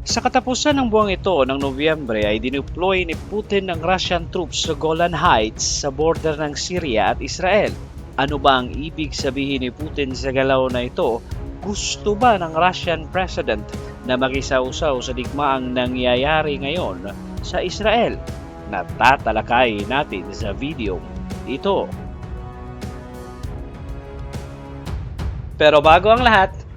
Sa katapusan ng buwang ito ng Nobyembre ay dineploy ni Putin ng Russian troops sa Golan Heights sa border ng Syria at Israel. Ano ba ang ibig sabihin ni Putin sa galaw na ito? Gusto ba ng Russian President na makisausaw sa digmaang nangyayari ngayon sa Israel? Na tatalakay natin sa video ito. Pero bago ang lahat,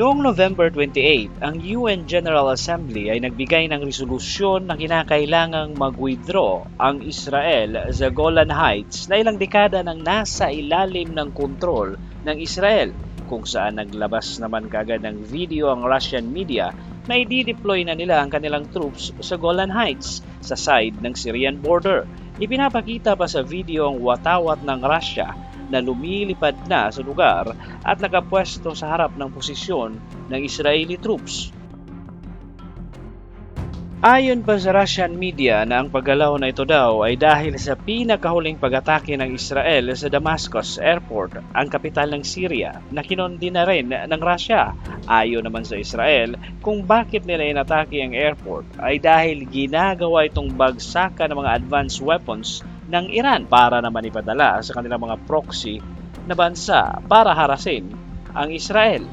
Noong November 28, ang UN General Assembly ay nagbigay ng resolusyon na kinakailangang mag-withdraw ang Israel sa Golan Heights na ilang dekada nang nasa ilalim ng kontrol ng Israel kung saan naglabas naman kagad ng video ang Russian media na i-deploy na nila ang kanilang troops sa Golan Heights sa side ng Syrian border. Ipinapakita pa sa video ang watawat ng Russia na lumilipad na sa lugar at nakapwesto sa harap ng posisyon ng Israeli troops. Ayon pa sa Russian media na ang paggalaw na ito daw ay dahil sa pinakahuling pag-atake ng Israel sa Damascus Airport, ang kapital ng Syria, na kinondi na rin ng Russia. Ayon naman sa Israel, kung bakit nila inatake ang airport ay dahil ginagawa itong bagsakan ng mga advanced weapons ng Iran para naman ipadala sa kanilang mga proxy na bansa para harasin ang Israel.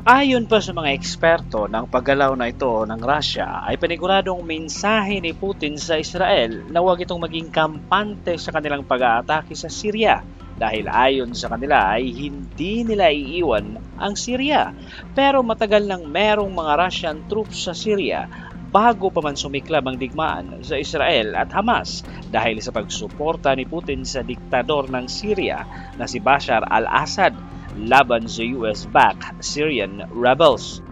Ayon pa sa mga eksperto ng paggalaw na ito ng Russia ay paniguradong mensahe ni Putin sa Israel na huwag itong maging kampante sa kanilang pag-aatake sa Syria dahil ayon sa kanila ay hindi nila iiwan ang Syria. Pero matagal nang merong mga Russian troops sa Syria bago pa man sumiklab ang digmaan sa Israel at Hamas dahil sa pagsuporta ni Putin sa diktador ng Syria na si Bashar al-Assad laban sa US-backed Syrian rebels.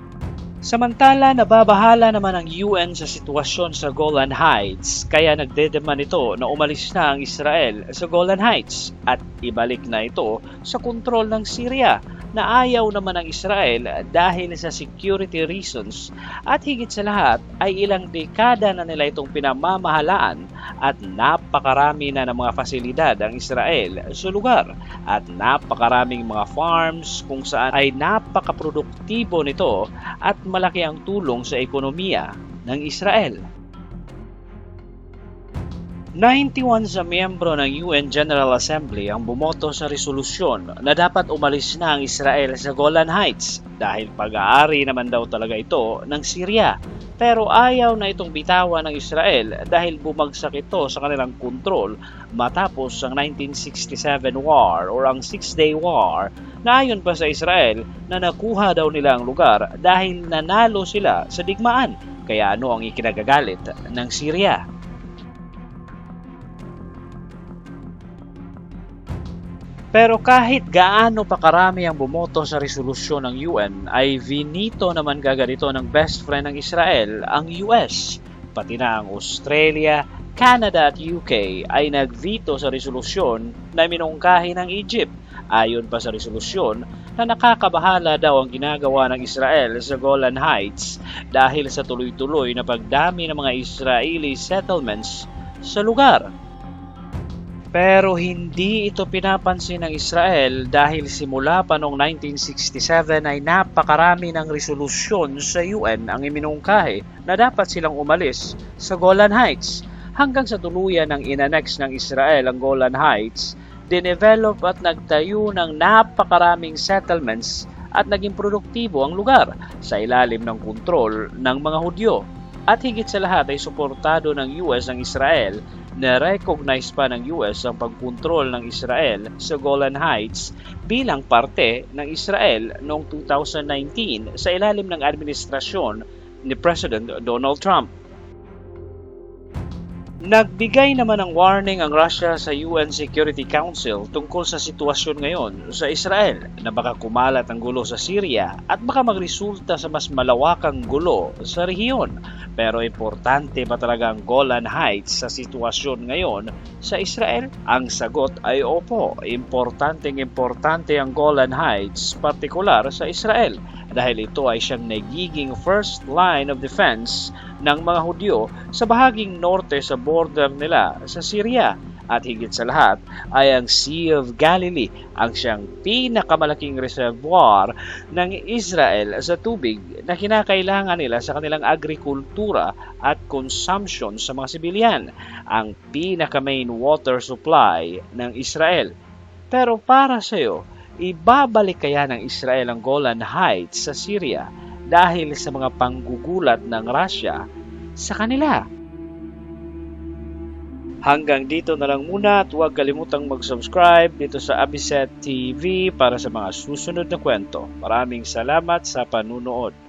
Samantala, nababahala naman ang UN sa sitwasyon sa Golan Heights kaya nagdedeman ito na umalis na ang Israel sa Golan Heights at ibalik na ito sa kontrol ng Syria na ayaw naman ng Israel dahil sa security reasons at higit sa lahat ay ilang dekada na nila itong pinamamahalaan at napakarami na ng mga fasilidad ang Israel sa lugar at napakaraming mga farms kung saan ay napakaproduktibo nito at malaki ang tulong sa ekonomiya ng Israel. 91 sa miyembro ng UN General Assembly ang bumoto sa resolusyon na dapat umalis na ang Israel sa Golan Heights dahil pag-aari naman daw talaga ito ng Syria. Pero ayaw na itong bitawan ng Israel dahil bumagsak ito sa kanilang kontrol matapos ang 1967 war or ang Six-Day War na ayon pa sa Israel na nakuha daw nila ang lugar dahil nanalo sila sa digmaan. Kaya ano ang ikinagagalit ng Syria? Pero kahit gaano pa karami ang bumoto sa resolusyon ng UN, ay vinito naman gaganito ng best friend ng Israel, ang US. Pati na ang Australia, Canada at UK ay nagveto sa resolusyon na minungkahi ng Egypt. Ayon pa sa resolusyon na nakakabahala daw ang ginagawa ng Israel sa Golan Heights dahil sa tuloy-tuloy na pagdami ng mga Israeli settlements sa lugar. Pero hindi ito pinapansin ng Israel dahil simula pa noong 1967 ay napakarami ng resolusyon sa UN ang iminungkahi na dapat silang umalis sa Golan Heights hanggang sa tuluyan ng inanex ng Israel ang Golan Heights, dinevelop at nagtayo ng napakaraming settlements at naging produktibo ang lugar sa ilalim ng kontrol ng mga Hudyo. At higit sa lahat ay suportado ng US ang Israel na recognize pa ng US ang pagkontrol ng Israel sa Golan Heights bilang parte ng Israel noong 2019 sa ilalim ng administrasyon ni President Donald Trump. Nagbigay naman ng warning ang Russia sa UN Security Council tungkol sa sitwasyon ngayon sa Israel na baka kumalat ang gulo sa Syria at baka magresulta sa mas malawakang gulo sa rehiyon. Pero importante ba talaga ang Golan Heights sa sitwasyon ngayon sa Israel? Ang sagot ay opo, importanteng importante ang Golan Heights partikular sa Israel dahil ito ay siyang nagiging first line of defense ng mga Hudyo sa bahaging norte sa border nila sa Syria. At higit sa lahat ay ang Sea of Galilee ang siyang pinakamalaking reservoir ng Israel sa tubig na kinakailangan nila sa kanilang agrikultura at consumption sa mga sibilyan, ang pinaka-main water supply ng Israel. Pero para sa iyo, ibabalik kaya ng Israel ang Golan Heights sa Syria dahil sa mga panggugulat ng Russia sa kanila. Hanggang dito na lang muna at huwag kalimutang mag-subscribe dito sa Abiset TV para sa mga susunod na kwento. Maraming salamat sa panunood.